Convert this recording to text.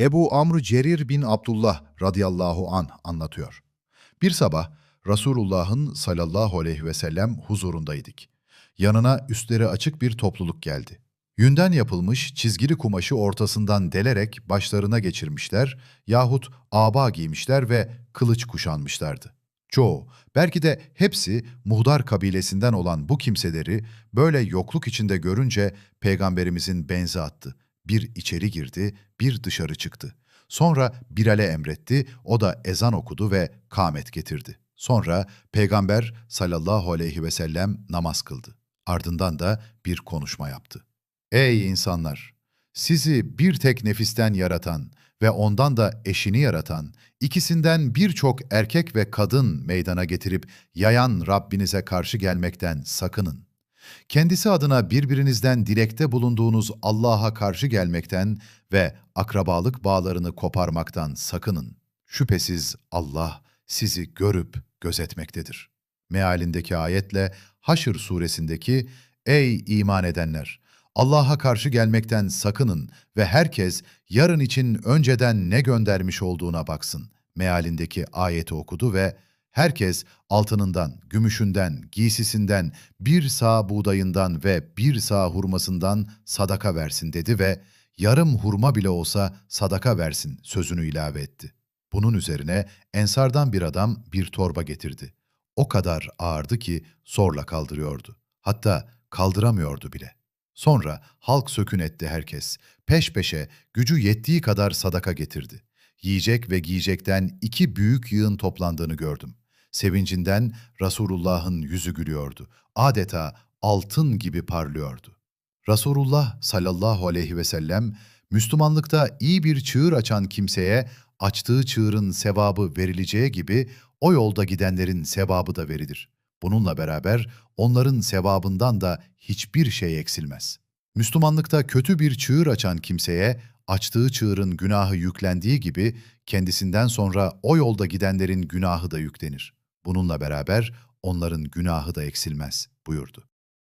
Ebu Amr Cerir bin Abdullah radıyallahu an anlatıyor. Bir sabah Resulullah'ın sallallahu aleyhi ve sellem huzurundaydık. Yanına üstleri açık bir topluluk geldi. Yünden yapılmış çizgili kumaşı ortasından delerek başlarına geçirmişler yahut aba giymişler ve kılıç kuşanmışlardı. Çoğu, belki de hepsi Muhdar kabilesinden olan bu kimseleri böyle yokluk içinde görünce Peygamberimizin benzi attı. Bir içeri girdi, bir dışarı çıktı. Sonra Bilal'e emretti, o da ezan okudu ve kâmet getirdi. Sonra Peygamber sallallahu aleyhi ve sellem namaz kıldı. Ardından da bir konuşma yaptı. Ey insanlar! Sizi bir tek nefisten yaratan ve ondan da eşini yaratan, ikisinden birçok erkek ve kadın meydana getirip yayan Rabbinize karşı gelmekten sakının. Kendisi adına birbirinizden dilekte bulunduğunuz Allah'a karşı gelmekten ve akrabalık bağlarını koparmaktan sakının. Şüphesiz Allah sizi görüp gözetmektedir. Mealindeki ayetle Haşr suresindeki Ey iman edenler! Allah'a karşı gelmekten sakının ve herkes yarın için önceden ne göndermiş olduğuna baksın. Mealindeki ayeti okudu ve herkes altınından, gümüşünden, giysisinden, bir sağ buğdayından ve bir sağ hurmasından sadaka versin dedi ve yarım hurma bile olsa sadaka versin sözünü ilave etti. Bunun üzerine ensardan bir adam bir torba getirdi. O kadar ağırdı ki zorla kaldırıyordu. Hatta kaldıramıyordu bile. Sonra halk sökün etti herkes. Peş peşe gücü yettiği kadar sadaka getirdi. Yiyecek ve giyecekten iki büyük yığın toplandığını gördüm. Sevincinden Resulullah'ın yüzü gülüyordu. Adeta altın gibi parlıyordu. Resulullah sallallahu aleyhi ve sellem Müslümanlıkta iyi bir çığır açan kimseye açtığı çığırın sevabı verileceği gibi o yolda gidenlerin sevabı da verilir. Bununla beraber onların sevabından da hiçbir şey eksilmez. Müslümanlıkta kötü bir çığır açan kimseye açtığı çığırın günahı yüklendiği gibi kendisinden sonra o yolda gidenlerin günahı da yüklenir. Bununla beraber onların günahı da eksilmez buyurdu.